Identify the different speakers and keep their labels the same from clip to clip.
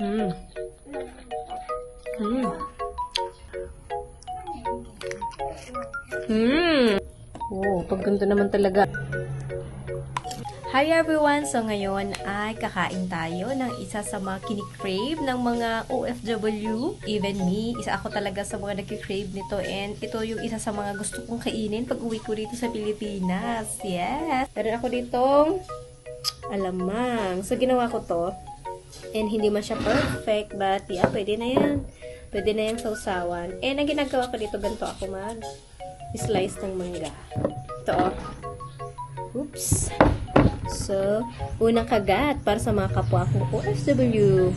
Speaker 1: Mm. Mm. Mm. Oh, pag ganito naman talaga. Hi everyone! So ngayon ay kakain tayo ng isa sa mga kinikrave ng mga OFW. Even me, isa ako talaga sa mga nagkikrave nito and ito yung isa sa mga gusto kong kainin pag uwi ko dito sa Pilipinas. Yes! Meron ako ditong alamang. So ginawa ko to and hindi man siya perfect but yeah, pwede na yan. Pwede na yung sausawan. And ang ginagawa ko dito, ganito ako mag slice ng mangga. Ito oh. Oops. So, unang kagat para sa mga kapwa kong OFW.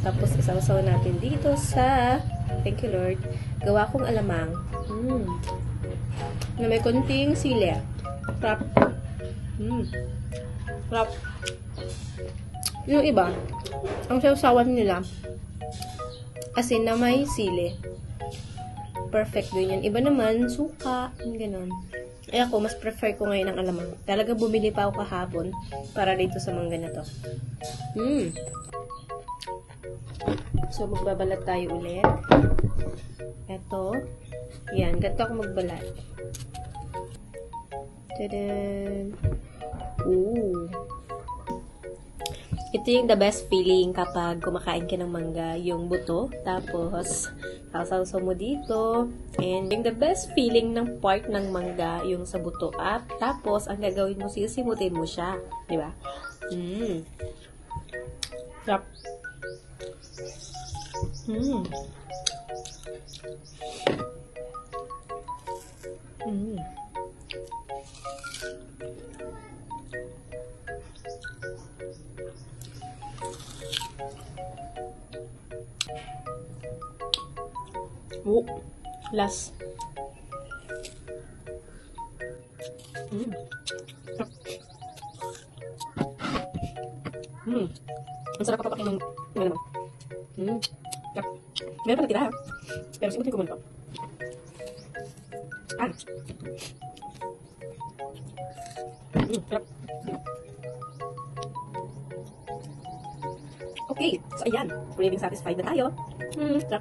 Speaker 1: Tapos, isasaw natin dito sa, thank you Lord, gawa kong alamang. Mm. Na may konting sili. Crap. Mm. Crap. Yung iba, ang sausawan nila, asin na may sili. Perfect din yan. Iba naman, suka, ganon. Eh ako, mas prefer ko ngayon ang alamang. Talaga bumili pa ako kahapon para dito sa mga ganito. Hmm. So, magbabalat tayo ulit. Ito. Yan, ganito ako magbalat. Tadaan! Ooh. Ito yung the best feeling kapag kumakain ka ng mangga, yung buto, tapos sasaw mo dito, and yung the best feeling ng part ng mangga, yung sa buto at tapos ang gagawin mo, sisimutin mo siya, di ba? Mm. Sarap. Mm. Oh, last. Mm. Mm. Ang sarap kapapakin ng naman. Mm. Meron pa natira. Pero simutin ko muna to. Ah. Mm. Sarap. Okay. So, ayan. Craving satisfied na tayo. Mm. Sarap.